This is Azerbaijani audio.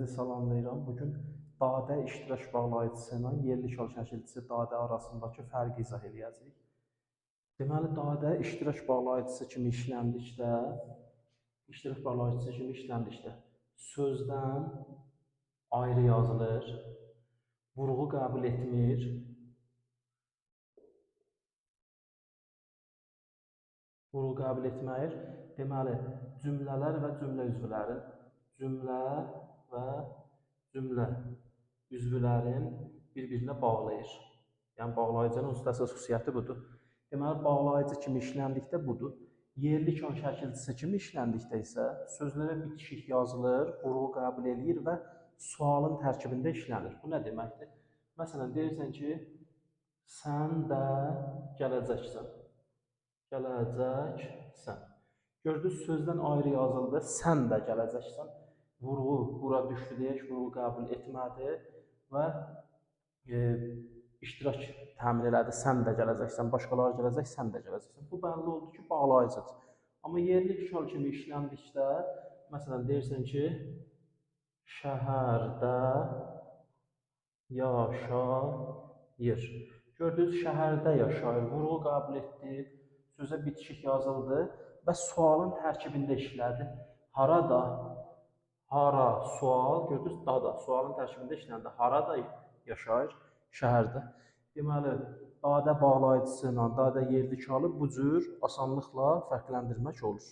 Hepinizi salamlayıram. Bugün dadə iştirak bağlayıcısı ilə yerli şal şəkilçisi dadə arasındakı fərqi izah eləyəcəyik. Deməli, dadə iştirak bağlayıcısı kimi işləndikdə, iştirak bağlayıcısı kimi işləndikdə sözdən ayrı yazılır, vurğu qəbul etmir, vurğu qəbul etməyir. Deməli, cümlələr və cümlə üzvlərin, cümlə və cümlə üzvlərin bir-birinə bağlayır. Yəni bağlayıcının ustası xüsusiyyəti budur. Deməli, bağlayıcı kimi işləndikdə budur. Yerli kan şəkilçisi kimi işləndikdə isə sözlərə bitişik yazılır, vurğu qəbul eləyir və sualın tərkibində işlənir. Bu nə deməkdir? Məsələn, deyirsən ki, sən də gələcəksən. Gələcəksən. Gördünüz sözdən ayrı yazıldı. Sən də gələcəksən. Vurğu bura düşdü deyək, vurğu qəbul etmədi və e, iştirak təmin elədi. Sən də gələcəksən, başqaları gələcək, sən də gələcəksən. Bu bəlli oldu ki, bağlayıcıdır. Amma yerli fikal kimi işləndikdə, məsələn deyirsən ki, şəhərdə yaşayır. Gördünüz, şəhərdə yaşayır. Vurğu qəbul etdi, sözə bitişik yazıldı və sualın tərkibində işlədi. Harada? Sual. Gördünüz, dada. Sualın tərkibində işləndi. Harada yaşayır? Şəhərdə. Deməli, dadə bağlayıcısı ilə dadə yerli kalı bu cür asanlıqla fərqləndirmək olur.